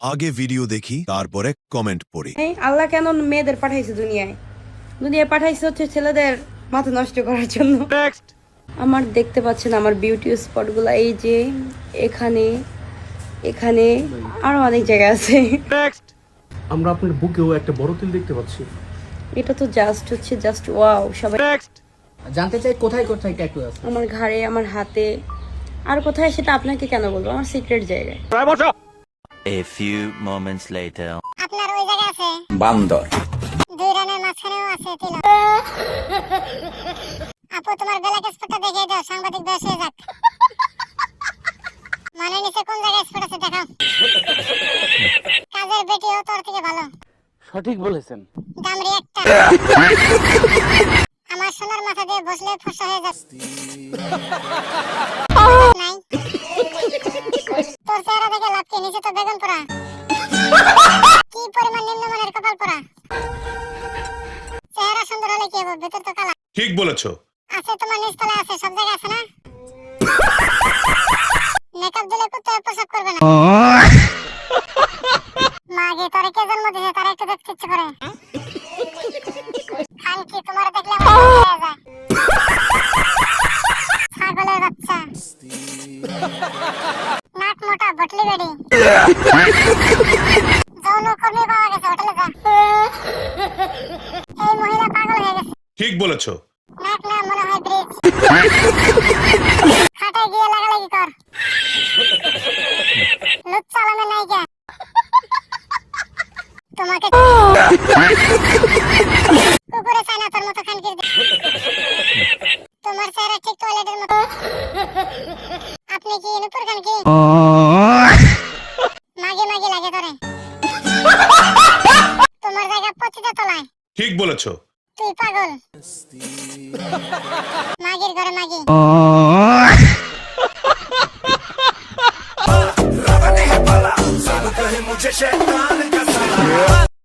আগে ভিডিও দেখি তারপরে কমেন্ট পড়ি। এই আল্লাহ কেন মেয়েদের পাঠাইছে দুনিয়ায়? দুনিয়ায় পাঠাইছে হচ্ছে ছেলেদের মাথা নষ্ট করার জন্য। আমার দেখতে পাচ্ছেন আমার বিউটি স্পট স্পটগুলো এই যে এখানে এখানে আরও অনেক জায়গা আছে। আমরা আপনার বুকেও একটা বড় তিল দেখতে পাচ্ছি। এটা তো জাস্ট হচ্ছে জাস্ট ওয়াও সবাই জানতে চাই কোথায় কোথায় ট্যাটু আছে? আমার ঘাড়ে আমার হাতে। আর কোথায় সেটা আপনাকে কেন বলব? আমার সিক্রেট জায়গায়। A few moments later. আপনার ওই জায়গা আছে? বান্দর। দুই রানের মাঝখানেও আছে তিল আপু তোমার বেলাক স্পটটা দেখিয়ে দাও সাংবাদিক বয়স হয়ে যাক। মানে নিচে কোন জায়গায় স্পট আছে দেখাও। কাজের বেটিও তোর থেকে ভালো। সঠিক বলেছেন। দামরি একটা। আমার সোনার মাথা দিয়ে বসলে ফসা হয়ে যাচ্ছে বেগুন পোড়া। কি পরিমাণ নিম্নমানের কপাল পোড়া। চেহারা সুন্দর হলে কি হবে? ভেতর তো কালা। ঠিক বলেছ। আছে তোমার নিচতলা আছে সব জায়গায় আছে না? মেকআপ দিলে কুত্তে প্রসাব করবে না। মাগে তোরে কে জন্ম দিয়েছে তারা একটু দেখতে ইচ্ছে করে। খান কি তোমার দেখলে আমার ছাগলের বাচ্চা। নাক মোটা বটলি বেড়ি যৌন কর্মী পাওয়া গেছে? হোটেলে যা এই মহিলা পাগল হয়ে গেছে। ঠিক বলেছ। নাক না মনে হয় ব্রিজ খাটায় গিয়ে লাগালাগি কর। লুচ চালানো নাই কে তোমাকে কুকুরে চায় না তোর মতো খানকির তোমার চেহারা ঠিক টয়লেটের মতো। আপনি কি নুপুর খান কি ঠিক বলেছো তুই পাগল মাগির ঘরে মাগি मुझे शैतान